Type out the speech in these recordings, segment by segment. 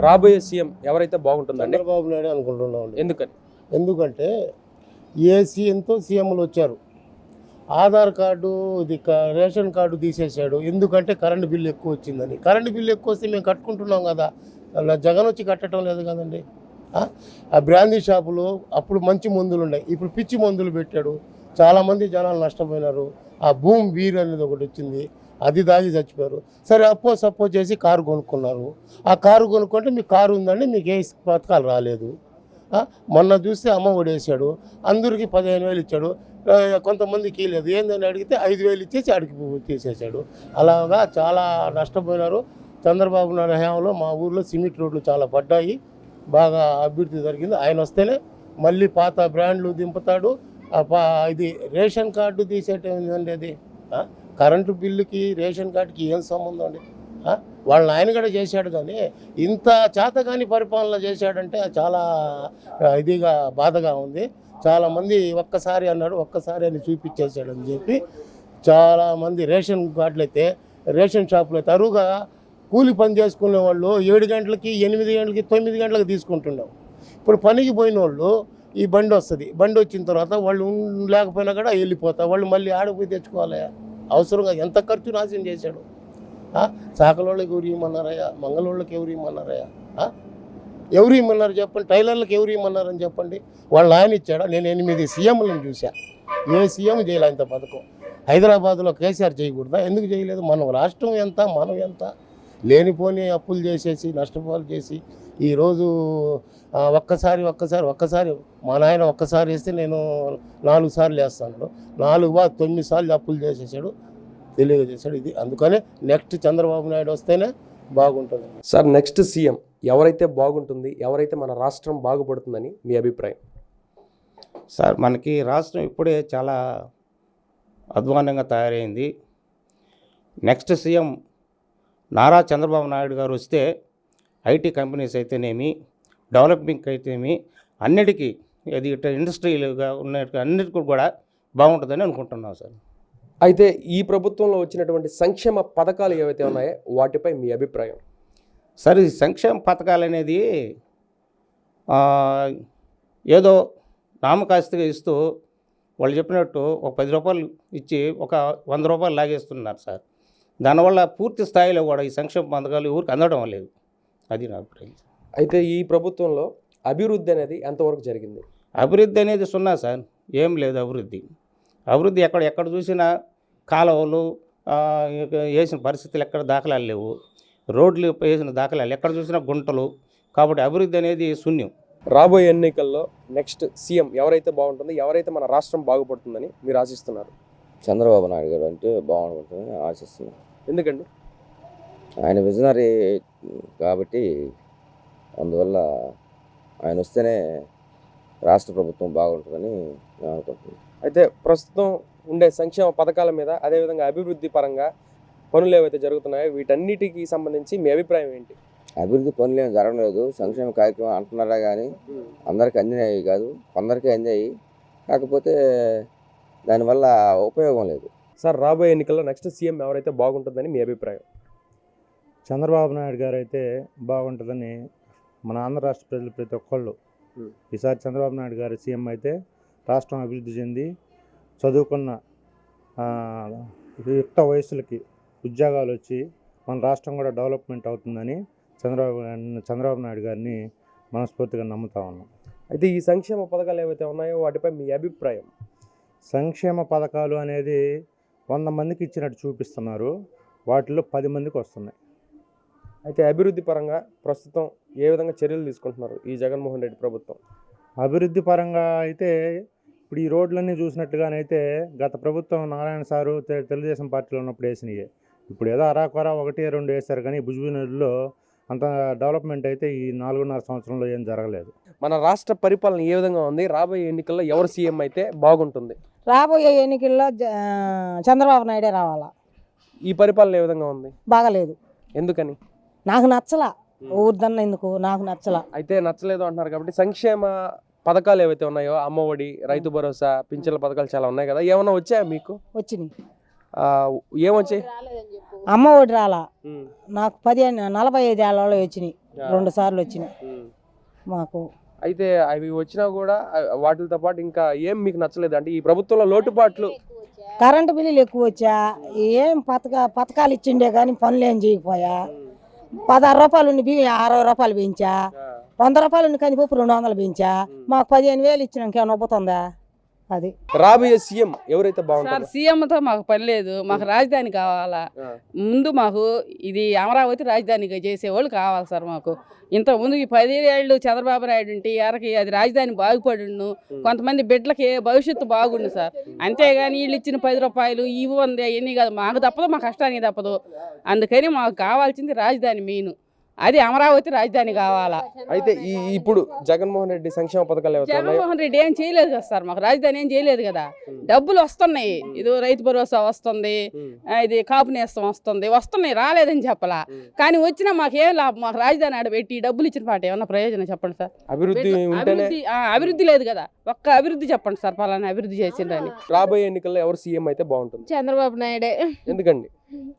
రాబోయే సీఎం ఎవరైతే బాగుంటుందండి? చంద్రబాబు నాయుడు అనుకుంటున్నాం ఎందుకని? ఎందుకంటే ఏ సీఎంతో సీఎంలు వచ్చారు? ఆధార్ కార్డు ఇది రేషన్ కార్డు తీసేశాడు. ఎందుకంటే కరెంటు బిల్లు ఎక్కువ వచ్చిందని. కరెంటు బిల్లు ఎక్కువ వస్తే మేము కట్టుకుంటున్నాం కదా. అలా జగన్ వచ్చి కట్టడం లేదు కదండి. ఆ? ఆ బ్రాందీ షాపులు అప్పుడు మంచి మందులు ఉన్నాయి. ఇప్పుడు పిచ్చి మందులు పెట్టాడు. చాలామంది జనాలు నష్టపోయినారు. ఆ భూమి వీర్ అనేది ఒకటి వచ్చింది. అది దాగి చచ్చిపోయారు. సరే అప్పో సపోజ్ చేసి కారు కొనుక్కున్నారు. ఆ కారు కొనుక్కుంటే మీకు కారు ఉందండి మీకు ఏ పథకాలు రాలేదు. మొన్న చూస్తే అమ్మ ఒడేసాడు. అందరికీ పదిహేను వేలు ఇచ్చాడు. కొంతమందికి లేదు ఏందని అడిగితే ఐదు వేలు ఇచ్చేసి అడిగి తీసేశాడు. అలాగా చాలా నష్టపోయినారు. చంద్రబాబు నాయుడు హయాంలో మా ఊర్లో సిమెంట్ రోడ్లు చాలా పడ్డాయి. బాగా అభివృద్ధి జరిగింది. ఆయన వస్తేనే మళ్ళీ పాత బ్రాండ్లు దింపుతాడు. ఇది రేషన్ కార్డు తీసేయటం ఏంటండి అది? కరెంటు బిల్లుకి రేషన్ కార్డుకి ఏం సంబంధం అండి? వాళ్ళ ఆయన కూడా చేశాడు కానీ ఇంత చేతగాని పరిపాలన చేశాడంటే చాలా ఇదిగా బాధగా ఉంది. చాలామంది ఒక్కసారి అన్నాడు ఒక్కసారి అని చూపించేశాడు అని చెప్పి చాలామంది రేషన్ కార్డులు అయితే రేషన్ షాపులు అయితే అరువుగా కూలి పని చేసుకునే వాళ్ళు ఏడు గంటలకి ఎనిమిది గంటలకి తొమ్మిది గంటలకు తీసుకుంటున్నాం ఇప్పుడు పనికి పోయిన వాళ్ళు ఈ బండి వస్తుంది. బండి వచ్చిన తర్వాత వాళ్ళు లేకపోయినా కూడా వెళ్ళిపోతారు వాళ్ళు మళ్ళీ ఆడపోయి తెచ్చుకోవాలి. అవసరంగా ఎంత ఖర్చు నాశనం చేశాడు? చాకలోళ్ళకి ఎవరు ఇమ్మన్నారయ్యా మంగళోళ్ళకి ఎవరు ఇమ్మన్నారయ్యా ఎవరు ఇమ్మన్నారు చెప్పండి? టైలర్లకు ఎవరు ఇమ్మన్నారని చెప్పండి? వాళ్ళు ఆయన ఇచ్చాడా? నేను ఎనిమిది సీఎంలను చూశా. ఏ సీఎం చేయలే ఇంత పథకం. హైదరాబాద్లో కేసీఆర్ చేయకూడదా? ఎందుకు చేయలేదు? మనం రాష్ట్రం ఎంత? మనం ఎంత? లేనిపోని అప్పులు చేసేసి నష్టపాలు చేసి ఈరోజు ఒక్కసారి ఒక్కసారి ఒక్కసారి మా నాయన ఒక్కసారి వేస్తే నేను నాలుగు సార్లు వేస్తాను నాలుగు బా తొమ్మిది సార్లు అప్పులు చేసేసాడు తెలియజేశాడు ఇది. అందుకనే నెక్స్ట్ చంద్రబాబు నాయుడు వస్తేనే బాగుంటుంది. సార్ నెక్స్ట్ సీఎం ఎవరైతే బాగుంటుంది ఎవరైతే మన రాష్ట్రం బాగుపడుతుందని మీ అభిప్రాయం? సార్ మనకి రాష్ట్రం ఇప్పుడే చాలా అధ్వానంగా తయారైంది. నెక్స్ట్ సీఎం నారా చంద్రబాబు నాయుడు గారు వస్తే ఐటీ కంపెనీస్ అయితేనేమి డెవలపింగ్ అయితేనేమి అన్నిటికీ అది ఇట్లా ఇండస్ట్రీలుగా ఉన్న అన్నిటికీ కూడా బాగుంటుందని అనుకుంటున్నాం సార్. అయితే ఈ ప్రభుత్వంలో వచ్చినటువంటి సంక్షేమ పథకాలు ఏవైతే ఉన్నాయో వాటిపై మీ అభిప్రాయం? సార్ ఈ సంక్షేమ పథకాలు అనేది ఏదో నామకాస్తిగా ఇస్తూ వాళ్ళు చెప్పినట్టు ఒక పది రూపాయలు ఇచ్చి ఒక వంద రూపాయలు లాగేస్తున్నారు సార్. దానివల్ల పూర్తి స్థాయిలో కూడా ఈ సంక్షేమ పథకాలు ఊరికి అందడం లేదు. అది నా అభిప్రాయం అయితే ఈ ప్రభుత్వంలో అభివృద్ధి అనేది ఎంతవరకు జరిగింది? అభివృద్ధి అనేది సున్నా సార్. ఏం లేదు అభివృద్ధి. అభివృద్ధి ఎక్కడ ఎక్కడ చూసినా కాలువలు వేసిన పరిస్థితులు ఎక్కడ దాఖలాలు లేవు. రోడ్లు వేసిన దాఖలాలు ఎక్కడ చూసినా గుంటలు. కాబట్టి అభివృద్ధి అనేది శూన్యం. రాబోయే ఎన్నికల్లో నెక్స్ట్ సీఎం ఎవరైతే బాగుంటుందో ఎవరైతే మన రాష్ట్రం బాగుపడుతుందని మీరు ఆశిస్తున్నారు? చంద్రబాబు నాయుడు గారు అంటే బాగుంటుందని ఆశిస్తున్నాను. ఎందుకండి? ఆయన విజనరీ కాబట్టి అందువల్ల ఆయన వస్తేనే రాష్ట్ర ప్రభుత్వం బాగుంటుందని నేను అనుకుంటున్నాను. అయితే ప్రస్తుతం ఉండే సంక్షేమ పథకాల మీద అదేవిధంగా అభివృద్ధి పరంగా పనులు ఏవైతే జరుగుతున్నాయో వీటన్నిటికి సంబంధించి మీ అభిప్రాయం ఏంటి? అభివృద్ధి పనులు ఏం జరగలేదు. సంక్షేమ కార్యక్రమం అంటున్నారా కానీ అందరికీ అందినాయి కాదు. కొందరికీ అందాయి. కాకపోతే దానివల్ల ఉపయోగం లేదు. సార్ రాబోయే ఎన్నికల్లో నెక్స్ట్ సీఎం ఎవరైతే బాగుంటుందని మీ అభిప్రాయం? చంద్రబాబు నాయుడు గారు అయితే బాగుంటుందని మన ఆంధ్ర రాష్ట్ర ప్రజలు ప్రతి ఒక్కళ్ళు. ఈసారి చంద్రబాబు నాయుడు గారు సీఎం అయితే రాష్ట్రం అభివృద్ధి చెంది చదువుకున్న యుక్త వయసులకి ఉద్యోగాలు వచ్చి మన రాష్ట్రం కూడా డెవలప్మెంట్ అవుతుందని చంద్రబాబు చంద్రబాబు నాయుడు గారిని మనస్ఫూర్తిగా నమ్ముతా ఉన్నాం. అయితే ఈ సంక్షేమ పథకాలు ఏవైతే ఉన్నాయో వాటిపై మీ అభిప్రాయం? సంక్షేమ పథకాలు అనేది వంద మందికి ఇచ్చినట్టు చూపిస్తున్నారు. వాటిలో పది మందికి వస్తున్నాయి. అయితే అభివృద్ధి పరంగా ప్రస్తుతం ఏ విధంగా చర్యలు తీసుకుంటున్నారు ఈ జగన్మోహన్ రెడ్డి ప్రభుత్వం? అభివృద్ధి పరంగా అయితే ఇప్పుడు ఈ రోడ్లన్నీ చూసినట్టుగానైతే గత ప్రభుత్వం నారాయణ సారు తెలుగుదేశం పార్టీలో ఉన్నప్పుడు వేసినవి ఇప్పుడు ఏదో అరాకొర ఒకటి రెండు వేశారు కానీ భుజ్బినూరులో అంత డెవలప్మెంట్ అయితే ఈ నాలుగున్నర సంవత్సరంలో ఏం జరగలేదు. మన రాష్ట్ర పరిపాలన ఏ విధంగా ఉంది? రాబోయే ఎన్నికల్లో ఎవరు సీఎం అయితే బాగుంటుంది? రాబోయే ఎన్నికల్లో చంద్రబాబు నాయుడే రావాలా? ఈ పరిపాలన ఏ విధంగా ఉంది? బాగలేదు. ఎందుకని? నాకు నచ్చలా. ఊర్దన్న ఎందుకు? నాకు నచ్చలా. అయితే నచ్చలేదు అంటున్నారు కాబట్టి సంక్షేమ పథకాలు ఏవైతే ఉన్నాయో అమ్మఒడి రైతు భరోసా పింఛన్ల పథకాలు చాలా ఉన్నాయి కదా. ఏమన్నా వచ్చాయా మీకు? వచ్చినాయి. ఏమొచ్చాయి అమ్మ ఒడి రాలా. నాకు పదిహేను నలభై ఐదు ఏళ్ళలో వచ్చినాయి. రెండు సార్లు వచ్చినాయి. మాకు. అయితే అవి వచ్చినా కూడా వాటితో పాటు ఇంకా ఏం మీకు నచ్చలేదు? అంటే ఈ ప్రభుత్వంలో లోటుపాట్లు కరెంటు బిల్లులు ఎక్కువ వచ్చా. ఏం పథక పథకాలు ఇచ్చిండే కానీ పనులు ఏం చేయకపోయా? పదహారు రూపాయలు ఉండి బియ్యం అరవై రూపాయలు పెంచా. వంద రూపాయలు ఉండి కందిపప్పు రెండు వందలు పెంచా. మాకు పదిహేను వేలు ఇచ్చినాక ఏమైనా నొప్పుతుందా అది. రాబోయే సీఎం ఎవరైతే సార్ బాగుంటారు సీఎంతో మాకు పని లేదు. మాకు రాజధాని కావాలా. ముందు మాకు ఇది అమరావతి రాజధానిగా చేసేవాళ్ళు కావాలి సార్ మాకు. ఇంత ముందు ఈ పదిహేళ్ళు చంద్రబాబు నాయుడు ఉంటే ఎరకి అది రాజధాని బాగుపడును. కొంతమంది బిడ్డలకి భవిష్యత్తు బాగుండు సార్. అంతేగాని వీళ్ళు ఇచ్చిన పది రూపాయలు ఇవి ఉంది అవన్నీ కాదు. మాకు తప్పదు మా కష్టానికి తప్పదు. అందుకని మాకు కావాల్సింది రాజధాని మెయిన్ అది అమరావతి రాజధాని కావాలా? అయితే ఈ ఇప్పుడు జగన్మోహన్ రెడ్డి సంక్షేమ పథకాలు జగన్మోహన్ రెడ్డి ఏం చేయలేదు కదా సార్ మాకు రాజధాని ఏం చేయలేదు కదా. డబ్బులు వస్తున్నాయి. ఇది రైతు భరోసా వస్తుంది. ఇది కాపు నేస్తం వస్తుంది. వస్తున్నాయి రాలేదని చెప్పలా. కానీ వచ్చినా మాకేం లాభం? మాకు రాజధాని ఆడ పెట్టి డబ్బులు ఇచ్చిన పాట ఏమన్నా ప్రయోజనం చెప్పండి సార్? అభివృద్ధి ఉంటేనే అభివృద్ధి ఆ, అభివృద్ధి లేదు కదా. ఒక్క అభివృద్ధి చెప్పండి సార్ పలానా అభివృద్ధి చేసిండ్రని రాబోయే ఎన్నికల్లో ఎవరు సీఎం అయితే బాగుంటుంది? చంద్రబాబు నాయుడే. ఎందుకండి?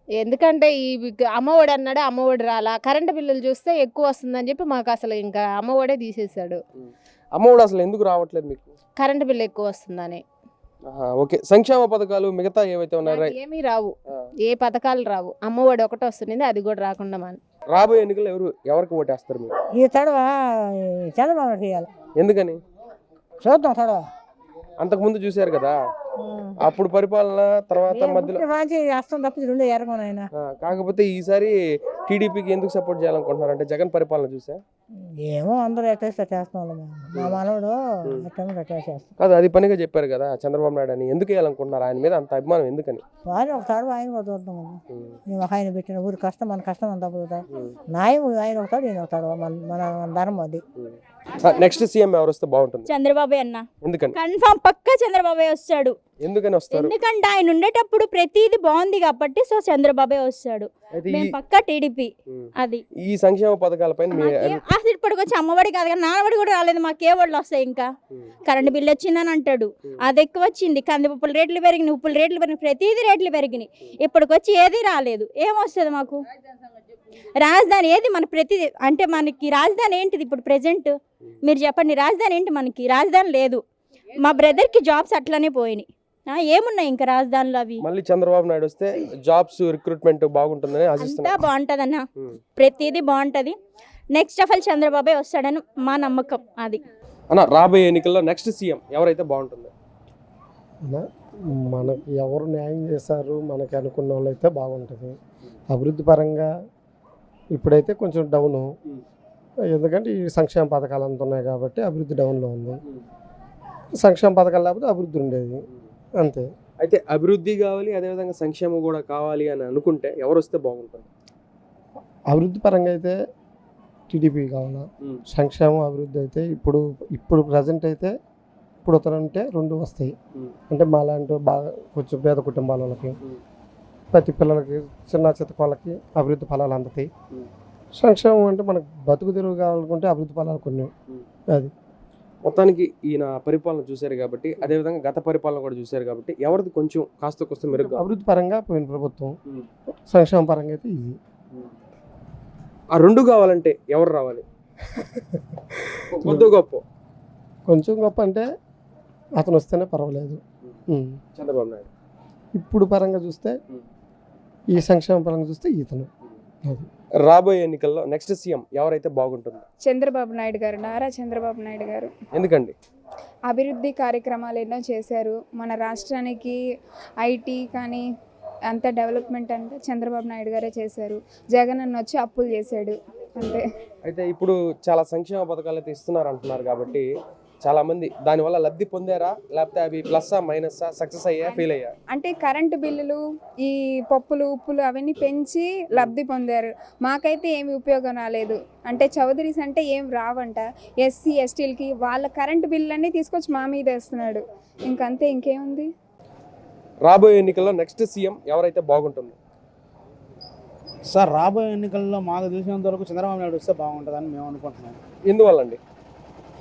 ఎందుకంటే ఈ అమ్మఒడి అన్నాడు అమ్మఒడి రాలా. కరెంటు బిల్లులు చూస్తే ఎక్కువ వస్తుందని చెప్పి మాకు అసలు ఇంకా అమ్మఒడే తీసేశాడు. అమ్మఒడు అసలు ఎందుకు రావట్లేదు మీకు? కరెంటు బిల్లు ఎక్కువ వస్తుందని. ఓకే. సంక్షేమ పథకాలు మిగతా ఏవైతే ఉన్నాయో ఏమీ రావు. ఏ పథకాలు రావు. అమ్మఒడి ఒకటి వస్తుంది అది కూడా రాకుండా మన రాబోయే ఎన్నికల్లో ఎవరు ఎవరికి ఓటేస్తారు మీరు? ఈ తడవ చంద్రబాబు ఎందుకని? చూద్దాం తడవ. అంతకు ముందు చూశారు కదా? అప్పుడు పరిపాలన తర్వాత మధ్యలో కాకపోతే ఈసారి టీడీపీకి ఎందుకు సపోర్ట్ చేయాలనుకుంటున్నారు? అంటే జగన్ పరిపాలన చూసా? ఏమో అందరూ ఎట్టేస్తే చేస్తాం కాదు అది పనిగా చెప్పారు కదా చంద్రబాబు నాయుడు అని. ఎందుకు వేయాలనుకుంటున్నారు? ఆయన మీద అంత అభిమానం ఎందుకని? వారిని ఒక తాడు ఆయన చూద్దాం ఆయన పెట్టిన ఊరి కష్టం మన కష్టం అంత ఆయన ఒకతాడు మన మన ధర్మం అది. నెక్స్ట్ సీఎం ఎవరు వస్తే బాగుంటుంది? చంద్రబాబు అన్న. ఎందుకని? కన్ఫామ్ పక్కా చంద్రబాబే వస్తాడు. ఎందుకని వస్తారు? ఎందుకంటే ఆయన ఉండేటప్పుడు ప్రతిదీ బాగుంది కాబట్టి సో చంద్రబాబే వస్తాడు. పక్కా టీడీపీ అది. ఈ సంక్షేమ అసలు ఇప్పటికొచ్చి అమ్మఒడి కాదు కానీ నాన్నఒడి కూడా రాలేదు మాకే వాళ్ళు వస్తాయి ఇంకా? కరెంట్ బిల్ వచ్చిందని అంటాడు. అది ఎక్కువ వచ్చింది. కందిపప్పుల రేట్లు పెరిగినాయి ఉప్పుల రేట్లు పెరిగినాయి ప్రతిదీ రేట్లు పెరిగినాయి. ఇప్పటికొచ్చి ఏది రాలేదు. ఏమొస్తుంది మాకు? రాజధాని ఏది మన ప్రతి అంటే మనకి రాజధాని ఏంటిది ఇప్పుడు ప్రెజెంట్ మీరు చెప్పండి రాజధాని ఏంటి మనకి? రాజధాని లేదు. మా బ్రదర్కి జాబ్స్ అట్లనే పోయినాయి. ఏమున్నాయి ఇంకా రాజధానిలో అవి? మళ్ళీ చంద్రబాబు నాయుడు వస్తే జాబ్స్ రిక్రూట్మెంట్ బాగుంటుందని అంతా ఆశిస్తున్నారు బాగుంటుంది అన్న ఉమ్. ప్రతిదీ బాగుంటుంది. నెక్స్ట్ ఆఫ్ ఆల్ చంద్రబాబే వస్తాడని మా నమ్మకం అది. అన్న రాబోయే ఎన్నికల్లో నెక్స్ట్ సీఎం ఎవరైతే బాగుంటుంది? మనకి ఎవరు న్యాయం చేశారు మనకి అనుకున్న వాళ్ళు అయితే బాగుంటుంది. అభివృద్ధి పరంగా ఇప్పుడైతే కొంచెం డౌను ఎందుకంటే ఈ సంక్షేమ పథకాలు అంత ఉన్నాయి కాబట్టి అభివృద్ధి డౌన్లో ఉంది. సంక్షేమ పథకాలు లేకపోతే అభివృద్ధి ఉండేది. అంతే. అయితే అభివృద్ధి కావాలి అదేవిధంగా సంక్షేమం కూడా కావాలి అని అనుకుంటే ఎవరు వస్తే బాగుంటుంది? అభివృద్ధి పరంగా అయితే టీడీపీ కావాలా. సంక్షేమం అభివృద్ధి అయితే ఇప్పుడు ఇప్పుడు ప్రజెంట్ అయితే ఇప్పుడు ఉంటే రెండు వస్తాయి. అంటే మాలాంటి బాగా కొంచెం పేద కుటుంబాల వాళ్ళకి. ప్రతి పిల్లలకి చిన్న చిత్త వాళ్ళకి అభివృద్ధి ఫలాలు అందుతాయి. సంక్షేమం అంటే మనకు బతుకు తెరువు కావాలనుకుంటే అభివృద్ధి ఫలాలు కొన్ని. అది. మొత్తానికి ఈయన పరిపాలన చూశారు కాబట్టి అదేవిధంగా గత పరిపాలన కూడా చూశారు కాబట్టి ఎవరిది కొంచెం కాస్త కొస్త మెరుగ్గా? అభివృద్ధి పరంగా పోయిన ప్రభుత్వం. సంక్షేమ పరంగా అయితే ఇది ఆ రెండు కావాలంటే ఎవరు రావాలి? కొద్ది గొప్ప. కొంచెం గొప్ప అంటే అతను వస్తేనే పర్వాలేదు. చంద్రబాబు నాయుడు. ఇప్పుడు పరంగా చూస్తే. ఈ సంక్షేమ పరంగా చూస్తే ఈతను. అది. రాబోయే ఎన్నికల్లో నెక్స్ట్ సీఎం ఎవరైతే బాగుంటుంది. చంద్రబాబు నాయుడు గారు నారా చంద్రబాబు నాయుడు గారు. ఎందుకండి? అభివృద్ధి కార్యక్రమాలు ఎన్నో చేశారు. మన రాష్ట్రానికి ఐటీ కానీ అంత డెవలప్మెంట్ అంతా చంద్రబాబు నాయుడు గారే చేశారు. జగన్ అన్న వచ్చి అప్పులు చేశాడు. అంతే. అయితే ఇప్పుడు చాలా సంక్షేమ పథకాలు అయితే ఇస్తున్నారు అంటున్నారు కాబట్టి చాలా మంది దానివల్ల లబ్ధి పొందారా? లేకపోతే అవి ప్లస్ మైనస్ సక్సెస్ అయ్యా ఫెయిల్ అయ్యా? అంటే కరెంటు బిల్లులు ఈ పప్పులు ఉప్పులు అవన్నీ పెంచి లబ్ధి పొందారు. మాకైతే ఏమి ఉపయోగం రాలేదు. అంటే చౌదరీస్ అంటే ఏం రావంట. ఎస్సీ ఎస్టీలకి వాళ్ళ కరెంటు బిల్లులన్నీ తీసుకొచ్చి మా మీద వేస్తున్నాడు. ఇంకంతే ఇంకేముంది? రాబోయే ఎన్నికల్లో నెక్స్ట్ సీఎం ఎవరైతే బాగుంటుంది. సార్ రాబోయే ఎన్నికల్లో మాకు తెలిసినంత వరకు చంద్రబాబు నాయుడు వస్తే బాగుంటుందని మేము అనుకుంటున్నాం. ఎందువల్ల అండి?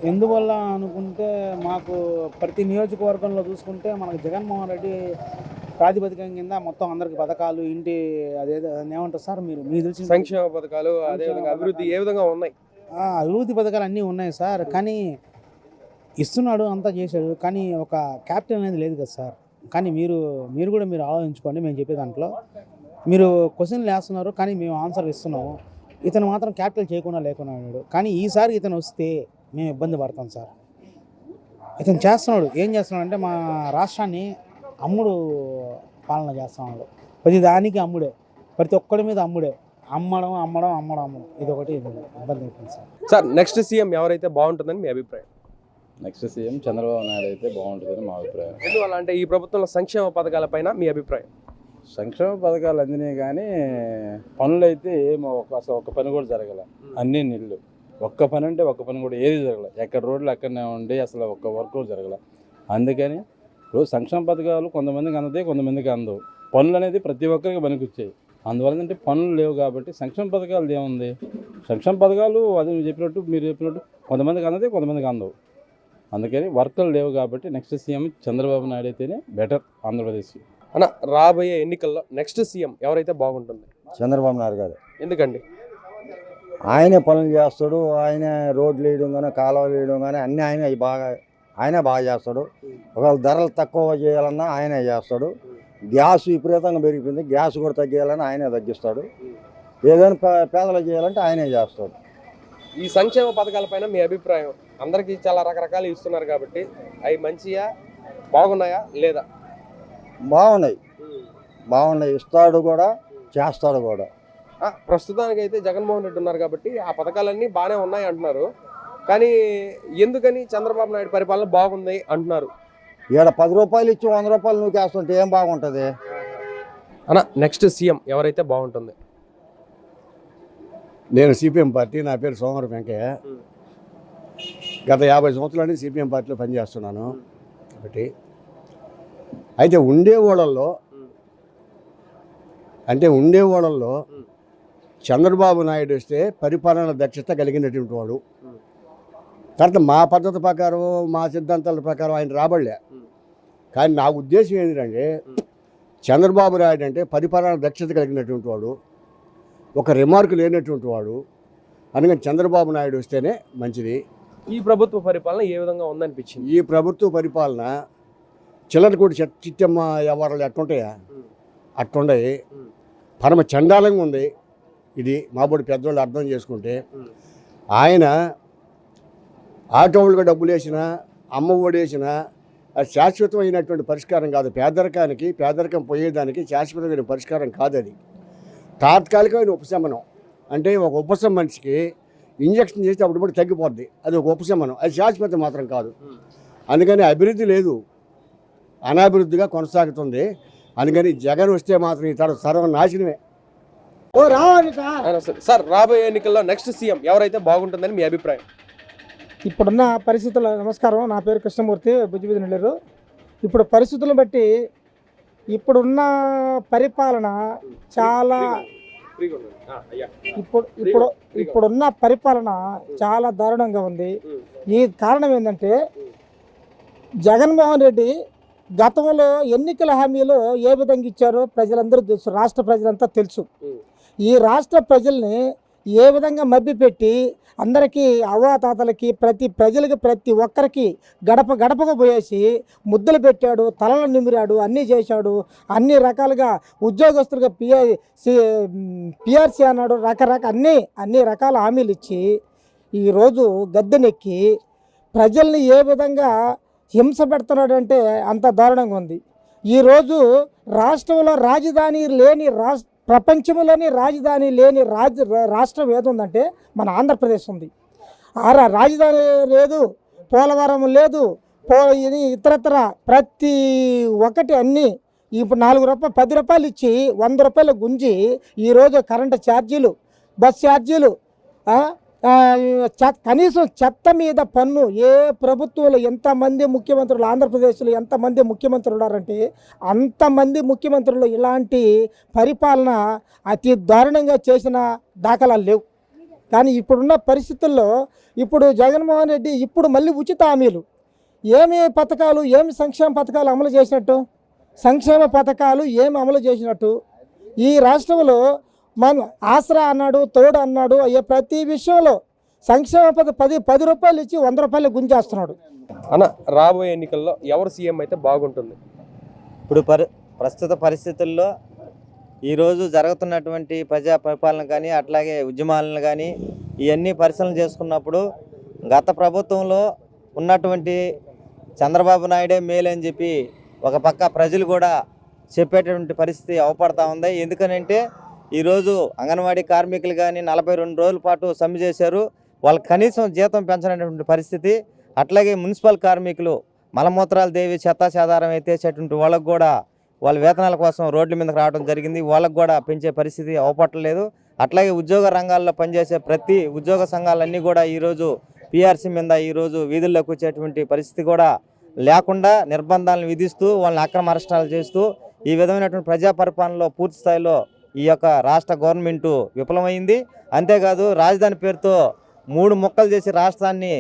ఎందువల్ల అనుకుంటే మాకు ప్రతి నియోజకవర్గంలో చూసుకుంటే మనకు జగన్మోహన్ రెడ్డి ప్రాతిపదికం కింద మొత్తం అందరికి పథకాలు ఇంటి అదేదో ఏమంటారు సార్ మీరు? మీకు తెలిసిన సంక్షేమ పథకాలు అదే విధంగా అభివృద్ధి ఏ విధంగా ఉన్నాయి? అభివృద్ధి పథకాలు అన్నీ ఉన్నాయి సార్ కానీ ఇస్తున్నాడు అంతా చేశాడు కానీ ఒక క్యాప్టెన్ అనేది లేదు కదా సార్. కానీ మీరు మీరు కూడా మీరు ఆలోచించుకోండి మేము చెప్పే దాంట్లో. మీరు క్వశ్చన్లు వేస్తున్నారు కానీ మేము ఆన్సర్ ఇస్తున్నాము. ఇతను మాత్రం క్యాపిటల్ చేయకుండా లేకుండా ఉన్నాడు. కానీ ఈసారి ఇతను వస్తే మేము ఇబ్బంది పడతాం సార్. ఇతను చేస్తున్నాడు. ఏం చేస్తున్నాడు అంటే మా రాష్ట్రాన్ని అమ్ముడు పాలన చేస్తున్నాడు. ప్రతి దానికి అమ్ముడే. ప్రతి ఒక్కడి మీద అమ్ముడే. అమ్మడం అమ్మడం అమ్మడం అమ్మడం. ఇది ఒకటి ఇబ్బంది అయిపోయింది సార్. సార్ నెక్స్ట్ సీఎం ఎవరైతే బాగుంటుందని మీ అభిప్రాయం? నెక్స్ట్ సీఎం చంద్రబాబు నాయుడు అయితే బాగుంటుందని మా అభిప్రాయం. ఎందువల్ల అంటే ఈ ప్రభుత్వంలో సంక్షేమ పథకాలపైన మీ అభిప్రాయం? సంక్షేమ పథకాలు అందినాయి కానీ పనులు అయితే ఒక ఒక్క పని కూడా జరగల. అన్నీ నీళ్ళు ఒక్క పని అంటే ఒక్క పని కూడా ఏది జరగల. ఎక్కడ రోడ్లు అక్కడనే ఉండి అసలు ఒక్క వర్క్ కూడా జరగల. అందుకని ఇప్పుడు సంక్షేమ పథకాలు కొంతమందికి అందుతాయి కొంతమందికి అందవు. పనులు అనేది ప్రతి ఒక్కరికి పనికొచ్చాయి. అందువల్ల అంటే పనులు లేవు కాబట్టి సంక్షేమ పథకాలు ఏముంది? సంక్షేమ పథకాలు అది మీరు చెప్పినట్టు మీరు చెప్పినట్టు కొంతమందికి అందతాయి కొంతమందికి అందవు. అందుకని వర్కులు లేవు కాబట్టి నెక్స్ట్ సీఎం చంద్రబాబు నాయుడు అయితేనే బెటర్ ఆంధ్రప్రదేశ్కి అన్న రాబోయే ఎన్నికల్లో నెక్స్ట్ సీఎం ఎవరైతే బాగుంటుంది? చంద్రబాబు నాయుడు గారు. ఎందుకండి? ఆయనే పనులు చేస్తాడు ఆయన రోడ్లు వేయడం కానీ కాలువలు వేయడం కానీ అన్నీ ఆయన బాగా ఆయనే బాగా చేస్తాడు. ఒకవేళ ధరలు తక్కువ చేయాలన్నా ఆయనే చేస్తాడు. గ్యాస్ విపరీతంగా పెరిగిపోయింది గ్యాస్ కూడా తగ్గియాలని ఆయనే తగ్గిస్తాడు. ఏదైనా పేదలు చేయాలంటే ఆయనే చేస్తాడు. ఈ సంక్షేమ పథకాలపైన మీ అభిప్రాయం? అందరికీ చాలా రకరకాలు ఇస్తున్నారు కాబట్టి అవి మంచియా బాగున్నాయా లేదా? బాగున్నాయి. బాగున్నాయి. ఇస్తాడు కూడా చేస్తాడు కూడా. ప్రస్తుతానికి అయితే జగన్మోహన్ రెడ్డి ఉన్నారు కాబట్టి ఆ పథకాలన్నీ బాగానే ఉన్నాయి అంటున్నారు. కానీ ఎందుకని చంద్రబాబు నాయుడు పరిపాలన బాగుంది అంటున్నారు? ఈడ పది రూపాయలు ఇచ్చి వంద రూపాయలు నువ్వు వేస్తుంటే ఏం బాగుంటుంది? అన్న నెక్స్ట్ సీఎం ఎవరైతే బాగుంటుంది? నేను సిపిఎం పార్టీ నా పేరు సోమవారం వెంకయ్య. గత యాభై సంవత్సరాల సిపిఎం పార్టీలో పనిచేస్తున్నాను. ఒకటి అయితే ఉండే ఓడల్లో అంటే ఉండే ఓడల్లో చంద్రబాబు నాయుడు వస్తే పరిపాలన దక్షత కలిగినటువంటి వాడు. తర్వాత మా పద్ధతి ప్రకారం మా సిద్ధాంతాల ప్రకారం ఆయన రాబడలే. కానీ నా ఉద్దేశం ఏంటంటే చంద్రబాబు నాయుడు అంటే పరిపాలన దక్షత కలిగినటువంటి వాడు. ఒక రిమార్క్ లేనటువంటి వాడు. అందుకని చంద్రబాబు నాయుడు వస్తేనే మంచిది. ఈ ప్రభుత్వ పరిపాలన ఏ విధంగా ఉందనిపించింది? ఈ ప్రభుత్వ పరిపాలన చిల్లర కూడా చిట్టమ్మ వ్యవహారాలు ఎట్టుంటాయా? అట్టుండయి. పరమ చండాలంగా ఉంది. ఇది మాబోడి పెద్దవాళ్ళు అర్థం చేసుకుంటే ఆయన ఆటో వాళ్ళకి డబ్బులు వేసినా అమ్మ ఒడి వేసినా అది శాశ్వతమైనటువంటి పరిష్కారం కాదు. పేదరికానికి పేదరికం పోయేదానికి శాశ్వతమైన పరిష్కారం కాదు అది తాత్కాలికమైన ఉపశమనం. అంటే ఒక ఉపశమనం మనిషికి ఇంజక్షన్ చేస్తే అప్పుడు కూడా తగ్గిపోద్ది. అది ఒక ఉపశమనం. అది శాశ్వతం మాత్రం కాదు. అందుకని అభివృద్ధి లేదు. అనాభివృద్ధిగా కొనసాగుతుంది. అందుకని జగన్ వస్తే మాత్రం ఈ తరం సర్వనాశనమే. ఆయన సరే. సార్ రాబోయే ఎన్నికల్లో నెక్స్ట్ సీఎం ఎవరైతే బాగుంటుందని మీ అభిప్రాయం? ఇప్పుడున్న పరిస్థితుల నమస్కారం. నా పేరు కృష్ణమూర్తి బుజ్జిబిది నెల్లూరు. ఇప్పుడు పరిస్థితులను బట్టి ఇప్పుడున్న పరిపాలన చాలా ఇప్పుడు ఇప్పుడు ఇప్పుడున్న పరిపాలన చాలా దారుణంగా ఉంది. ఈ కారణం ఏంటంటే జగన్మోహన్ రెడ్డి గతంలో ఎన్నికల హామీలు ఏ విధంగా ఇచ్చారో ప్రజలందరూ తెలుసు. రాష్ట్ర ప్రజలంతా తెలుసు. ఈ రాష్ట్ర ప్రజల్ని ఏ విధంగా మభ్యపెట్టి అందరికీ అవ్వాతాతలకి ప్రతి ప్రజలకి ప్రతి ఒక్కరికి గడప గడపకు పోయేసి ముద్దలు పెట్టాడు తలలు నిమిరాడు అన్నీ చేశాడు అన్ని రకాలుగా ఉద్యోగస్తులుగా పిఆ పిఆర్సీ అన్నాడు రకరకాల అన్ని అన్ని రకాల హామీలు ఇచ్చి ఈరోజు గద్దెనెక్కి ప్రజల్ని ఏ విధంగా హింస పెడుతున్నాడంటే అంత దారుణంగా ఉంది. ఈరోజు రాష్ట్రంలో రాజధాని లేని రాష్ట్ర ప్రపంచంలోని రాజధాని లేని రాజ రాష్ట్రం ఏది ఉందంటే మన ఆంధ్రప్రదేశ్ ఉంది. ఆ రాజధాని లేదు పోలవరం లేదు పో ఇది ఇతరత్ర ప్రతి ఒక్కటి అన్నీ ఇప్పుడు నాలుగు రూపాయలు పది రూపాయలు ఇచ్చి వంద రూపాయలు గుంజి ఈరోజు కరెంటు ఛార్జీలు బస్ ఛార్జీలు కనీసం చెత్త మీద పన్ను ఏ ప్రభుత్వంలో ఎంతమంది ముఖ్యమంత్రులు ఆంధ్రప్రదేశ్లో ఎంతమంది ముఖ్యమంత్రులు ఉన్నారంటే అంతమంది ముఖ్యమంత్రులు ఇలాంటి పరిపాలన అతి దారుణంగా చేసిన దాఖలాలు లేవు. కానీ ఇప్పుడున్న పరిస్థితుల్లో ఇప్పుడు జగన్మోహన్ రెడ్డి ఇప్పుడు మళ్ళీ ఉచిత హామీలు. ఏమి పథకాలు ఏమి సంక్షేమ పథకాలు అమలు చేసినట్టు? సంక్షేమ పథకాలు ఏమి అమలు చేసినట్టు? ఈ రాష్ట్రంలో మన ఆసరా అన్నాడు తోడు అన్నాడు అయ్యే ప్రతి విషయంలో సంక్షేమ పథ పది పది రూపాయలు ఇచ్చి వంద రూపాయలు గుంజేస్తున్నాడు. అన్న రాబోయే ఎన్నికల్లో ఎవరు సీఎం అయితే బాగుంటుంది? ఇప్పుడు పరి ప్రస్తుత పరిస్థితుల్లో ఈరోజు జరుగుతున్నటువంటి ప్రజా పరిపాలన కానీ అట్లాగే ఉద్యమాలను కానీ ఇవన్నీ పరిశీలన చేసుకున్నప్పుడు గత ప్రభుత్వంలో ఉన్నటువంటి చంద్రబాబు నాయుడే మేలు అని చెప్పి ఒక పక్క ప్రజలు కూడా చెప్పేటటువంటి పరిస్థితి అవపడతా ఉంది. ఎందుకనంటే ఈరోజు అంగన్వాడీ కార్మికులు కానీ నలభై రెండు రోజుల పాటు సమ్మె చేశారు. వాళ్ళు కనీసం జీతం పెంచనటువంటి పరిస్థితి. అట్లాగే మున్సిపల్ కార్మికులు మలమూత్రాలు దేవి చెత్త అయితే ఎత్తేసేటువంటి వాళ్ళకు కూడా వాళ్ళ వేతనాల కోసం రోడ్ల మీదకి రావడం జరిగింది. వాళ్ళకు కూడా పెంచే పరిస్థితి అవపట్టలేదు అట్లాగే ఉద్యోగ రంగాల్లో పనిచేసే ప్రతి ఉద్యోగ సంఘాలన్నీ కూడా ఈరోజు పిఆర్సీ మీద ఈరోజు వీధుల్లోకి వచ్చేటువంటి పరిస్థితి కూడా లేకుండా నిర్బంధాలను విధిస్తూ వాళ్ళని అక్రమ అరెస్టాలు చేస్తూ ఈ విధమైనటువంటి ప్రజా పరిపాలనలో పూర్తి స్థాయిలో ఈ యొక్క రాష్ట్ర గవర్నమెంటు విఫలమైంది. అంతేకాదు రాజధాని పేరుతో మూడు ముక్కలు చేసి రాష్ట్రాన్ని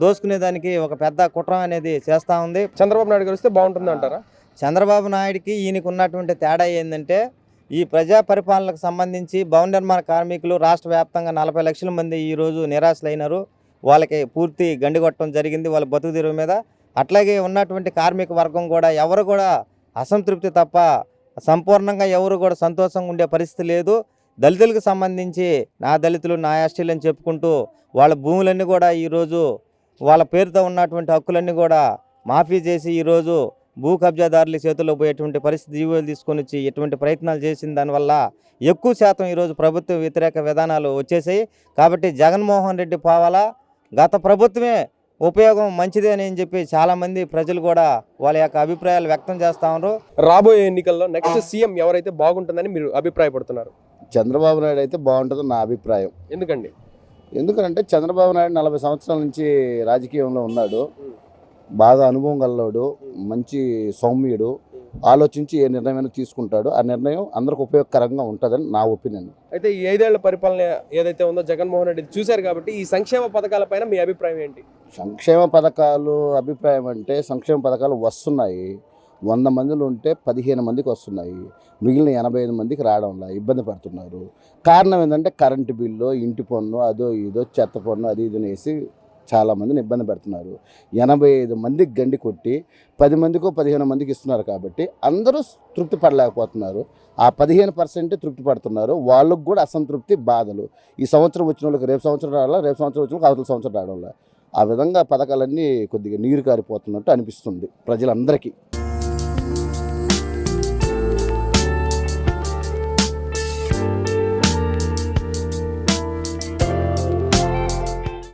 దోసుకునేదానికి ఒక పెద్ద కుట్ర అనేది చేస్తూ ఉంది. చంద్రబాబు నాయుడు వస్తే బాగుంటుంది అంటారా? చంద్రబాబు నాయుడికి ఈయనకు ఉన్నటువంటి తేడా ఏంటంటే ఈ ప్రజా పరిపాలనకు సంబంధించి భవన నిర్మాణ కార్మికులు రాష్ట్ర వ్యాప్తంగా నలభై లక్షల మంది ఈరోజు నిరాశలైనారు. వాళ్ళకి పూర్తి గండిగొట్టడం జరిగింది వాళ్ళ బతుకు తెరువు మీద. అట్లాగే ఉన్నటువంటి కార్మిక వర్గం కూడా ఎవరు కూడా అసంతృప్తి తప్ప సంపూర్ణంగా ఎవరు కూడా సంతోషంగా ఉండే పరిస్థితి లేదు. దళితులకు సంబంధించి నా దళితులు నా ఎస్టీలు అని చెప్పుకుంటూ వాళ్ళ భూములన్నీ కూడా ఈరోజు వాళ్ళ పేరుతో ఉన్నటువంటి హక్కులన్నీ కూడా మాఫీ చేసి ఈరోజు భూ కబ్జాదారుల చేతుల్లో పోయేటువంటి పరిస్థితి జీవోలు తీసుకొని వచ్చి ఎటువంటి ప్రయత్నాలు చేసిన దానివల్ల ఎక్కువ శాతం ఈరోజు ప్రభుత్వ వ్యతిరేక విధానాలు వచ్చేసాయి. కాబట్టి జగన్మోహన్ రెడ్డి పోవాలా గత ప్రభుత్వమే ఉపయోగం మంచిదే అని చెప్పి చాలామంది ప్రజలు కూడా వాళ్ళ యొక్క అభిప్రాయాలు వ్యక్తం చేస్తా ఉన్నారు. రాబోయే ఎన్నికల్లో నెక్స్ట్ సీఎం ఎవరైతే బాగుంటుందని మీరు అభిప్రాయపడుతున్నారు? చంద్రబాబు నాయుడు అయితే బాగుంటుంది నా అభిప్రాయం. ఎందుకండి? ఎందుకంటే చంద్రబాబు నాయుడు నలభై సంవత్సరాల నుంచి రాజకీయంలో ఉన్నాడు. బాగా అనుభవం గలవాడు మంచి సౌమ్యుడు ఆలోచించి ఏ నిర్ణయమైనా తీసుకుంటాడు. ఆ నిర్ణయం అందరికి ఉపయోగకరంగా ఉంటుందని నా ఒపీనియన్. అయితే ఈ ఐదేళ్ళ పరిపాలన ఏదైతే ఉందో జగన్మోహన్ రెడ్డి చూశారు కాబట్టి ఈ సంక్షేమ పథకాలపైన మీ అభిప్రాయం ఏంటి? సంక్షేమ పథకాలు అభిప్రాయం అంటే సంక్షేమ పథకాలు వస్తున్నాయి. వంద మందిలో ఉంటే పదిహేను మందికి వస్తున్నాయి. మిగిలిన ఎనభై ఐదు మందికి రావడంలా ఇబ్బంది పడుతున్నారు. కారణం ఏంటంటే కరెంటు బిల్లు ఇంటి పన్ను అదో ఇదో చెత్త పన్ను అది ఇది వేసి చాలామందిని ఇబ్బంది పెడుతున్నారు. ఎనభై ఐదు మందికి గండి కొట్టి పది మందికో పదిహేను మందికి ఇస్తున్నారు కాబట్టి అందరూ తృప్తి పడలేకపోతున్నారు. ఆ పదిహేను పర్సెంట్ తృప్తి పడుతున్నారు. వాళ్ళకు కూడా అసంతృప్తి బాధలు. ఈ సంవత్సరం వచ్చిన వాళ్ళకి రేపు సంవత్సరం రావాలా? రేపు సంవత్సరం వచ్చిన వాళ్ళకి అవతల సంవత్సరం రావడం ఆ విధంగా పథకాలన్నీ కొద్దిగా నీరు కారిపోతున్నట్టు అనిపిస్తుంది ప్రజలందరికీ.